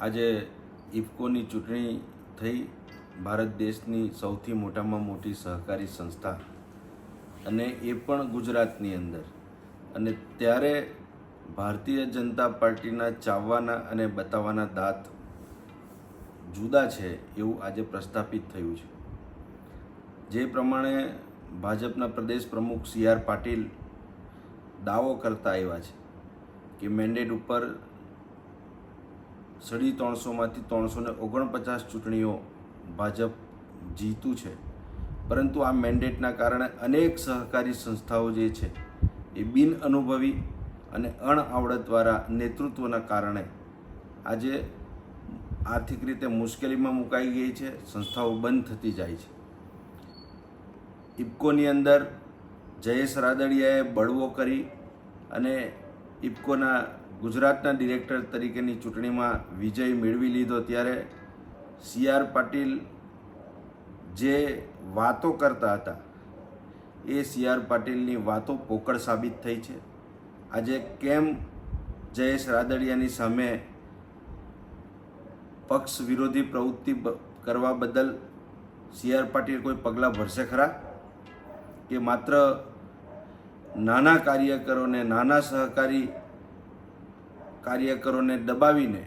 આજે ઇફકોની ચૂંટણી થઈ. ભારત દેશની સૌથી મોટામાં મોટી સહકારી સંસ્થા. અને એ પણ ગુજરાતની અંદર. અને ત્યારે ભારતીય જનતા પાર્ટીના ચાવવાના અને બતાવવાના દાંત જુદા છે એવું આજે પ્રસ્થાપિત થયું છે. જે પ્રમાણે ભાજપના પ્રદેશ પ્રમુખ સી આર પાટીલ દાવો કરતા આવ્યા છે કે મેન્ડેટ ઉપર સાડી ત્રણસોમાંથી ત્રણસો ને ઓગણપચાસ ચૂંટણીઓ ભાજપ જીતું છે. પરંતુ આ મેન્ડેટના કારણે અનેક સહકારી સંસ્થાઓ જે છે, એ બિન અનુભવી અને અણઆવડતવાળા નેતૃત્વના કારણે આજે આર્થિક રીતે મુશ્કેલીમાં મુકાઈ ગઈ છે, સંસ્થાઓ બંધ થતી જાય છે. ઇફકોની અંદર જયેશ રાદડિયાએ બળવો કરી અને ઇફકોના ગુજરાતના ડિરેક્ટર તરીકેની ચૂંટણીમાં વિજય મેળવી લીધો ત્યારે સી આર પાટીલ જે વાતો કરતા હતા, એ સી આર પાટીલની વાતો પોકળ સાબિત થઈ છે. આજે કેમ જયેશ રાદડિયાની સામે પક્ષ વિરોધી પ્રવૃત્તિ કરવા બદલ સી આર પાટીલ કોઈ પગલાં ભરશે ખરા? કે માત્ર નાના કાર્યકરોને, નાના સહકારી કાર્યકરોને દબાવીને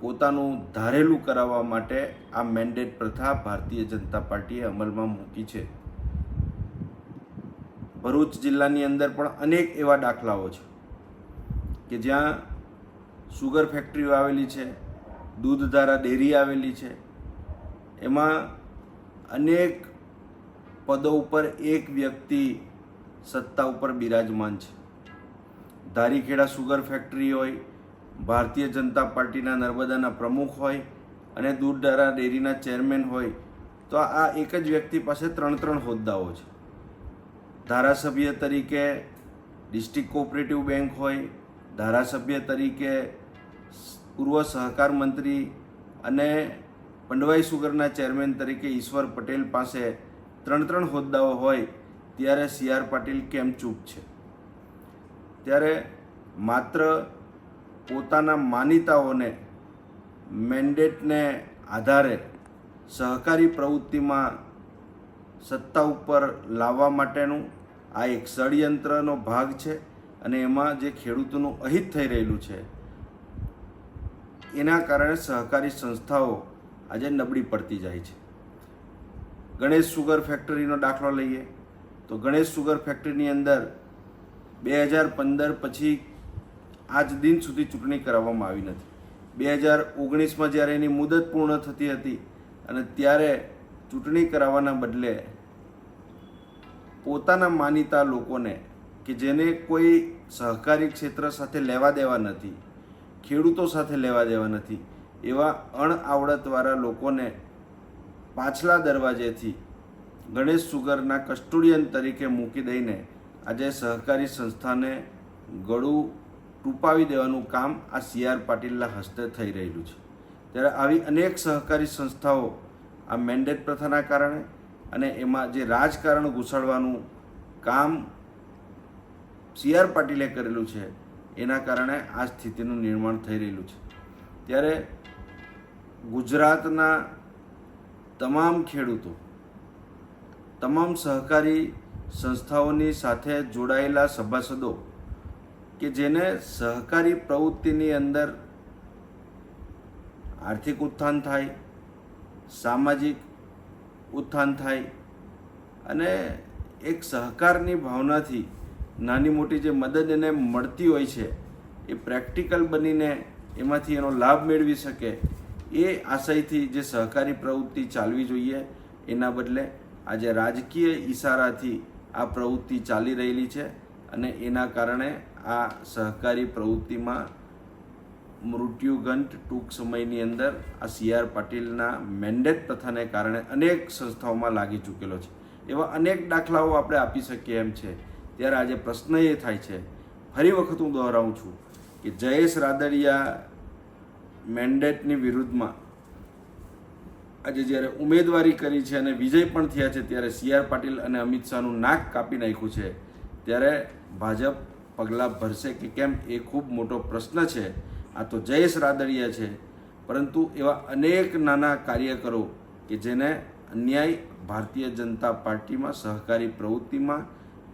પોતાનું ધારેલું કરાવવા માટે આ મેન્ડેટ પ્રથા ભારતીય જનતા પાર્ટીએ અમલમાં મૂકી છે. ભરૂચ જિલ્લાની અંદર પણ અનેક એવા દાખલાઓ છે કે જ્યાં સુગર ફેક્ટરીઓ આવેલી છે દૂધધારા ડેરી આવેલી છે. એમાં અનેક પદો ઉપર એક વ્યક્તિ સત્તા ઉપર બિરાજમાન છે. ધારીખેડા સુગર ફેક્ટરી હોય ભારતીય જનતા પાર્ટીના નર્મદાના પ્રમુખ હોય અને દૂધધારા ડેરીના ચેરમેન હોય, તો આ એક જ વ્યક્તિ પાસે ત્રણ ત્રણ હોદ્દાઓ છે. ધારાસભ્ય તરીકે ડિસ્ટ્રિક્ટ કોઓપરેટિવ બેંક હોય, ધારાસભ્ય તરીકે પૂર્વ સહકાર મંત્રી અને પંડવાઈ સુગરના ચેરમેન તરીકે ઈશ્વર પટેલ પાસે ત્રણ ત્રણ હોદ્દાઓ હોય, ત્યારે સી આર પાટીલ કેમ ચૂપ છે? ત્યારે માત્ર પોતાના માનીતાઓને, મેન્ડેટને આધારે સહકારી પ્રવૃત્તિમાં સત્તા ઉપર લાવવા માટેનું આ એક ષડયંત્રનો ભાગ છે અને એમાં જે ખેડૂતોનું અહિત થઈ રહેલું છે, એના કારણે સહકારી સંસ્થાઓ આજે નબળી પડતી જાય છે. ગણેશ સુગર ફેક્ટરીનો દાખલો લઈએ, તો ગણેશ સુગર ફેક્ટરીની અંદર બે હજાર પંદર પછી આજ દિન સુધી ચૂંટણી કરાવવામાં આવી નથી. બે હજાર ઓગણીસમાં જ્યારે એની મુદત પૂર્ણ થતી હતી અને ત્યારે ચૂંટણી કરાવવાના બદલે પોતાના માનીતા લોકોને કે જેને કોઈ સહકારી ક્ષેત્ર સાથે લેવા દેવા નથી, ખેડૂતો સાથે લેવા દેવા નથી, એવા અણઆવડતવાળા લોકોને પાછલા દરવાજેથી ગણેશ સુગરના કસ્ટોડિયન તરીકે મૂકી દઈને આજે સહકારી સંસ્થાને ગળું ટૂંપાવી દેવાનું કામ આ સી આર પાટીલના હસ્તે થઈ રહેલું છે. ત્યારે આવી અનેક સહકારી સંસ્થાઓ આ મેન્ડેટ પ્રથાના કારણે અને એમાં જે રાજકારણ ઘૂસાડવાનું કામ સી આર પાટીલે કરેલું છે, એના કારણે આ સ્થિતિનું નિર્માણ થઈ રહેલું છે. ત્યારે ગુજરાતના તમામ ખેડૂતો, તમામ સહકારી સંસ્થાઓની સાથે જોડાયેલા સભાસદો કે જેને સહકારી પ્રવૃત્તિની અંદર આર્થિક ઉત્થાન થાય, સામાજિક ઉત્થાન થાય અને એક સહકારની ભાવનાથી નાની મોટી જે મદદ એને મળતી હોય છે, એ પ્રેક્ટિકલ બનીને એમાંથી એનો લાભ મેળવી શકે, એ આશયથી જે સહકારી પ્રવૃત્તિ ચાલવી જોઈએ, એના બદલે આજે રાજકીય ઈશારાથી આ પ્રવૃત્તિ ચાલી રહેલી છે. અને એના કારણે આ સહકારી પ્રવૃત્તિમાં મૃત્યુઘંટ ટૂંક સમયની અંદર આ સી આર પાટીલના મેન્ડેટ પ્રથાને કારણે અનેક સંસ્થાઓમાં લાગી ચૂકેલો છે. એવા અનેક દાખલાઓ આપણે આપી શકીએ એમ છે. ત્યારે આજે પ્રશ્ન એ થાય છે, ફરી વખત હું દોહરાવું છું કે જયેશ રાદડિયા મેન્ડેટની વિરુદ્ધમાં આજે જ્યારે ઉમેદવારી કરી છે અને વિજય પણ થયા છે, ત્યારે સી આર પાટીલ અને અમિત શાહનું નાક કાપી નાખ્યું છે. ત્યારે ભાજપ પગલાં ભરશે કે કેમ એ ખૂબ મોટો પ્રશ્ન છે. આ તો જયેશ રાદડિયા છે. પરંતુ એવા અનેક નાના કાર્યકરો કે જેને અન્યાય ભારતીય જનતા પાર્ટીમાં સહકારી પ્રવૃત્તિમાં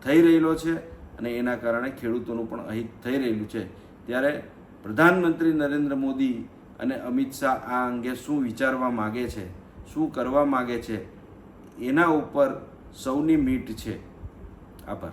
થઈ રહેલો છે અને એના કારણે ખેડૂતોનું પણ અહિત થઈ રહેલું છે. ત્યારે પ્રધાનમંત્રી નરેન્દ્ર મોદી અને અમિત શાહ આ અંગે શું વિચારવા માગે છે? શું કરવા માગે છે? એના ઉપર સૌની મીટ છે. આભાર.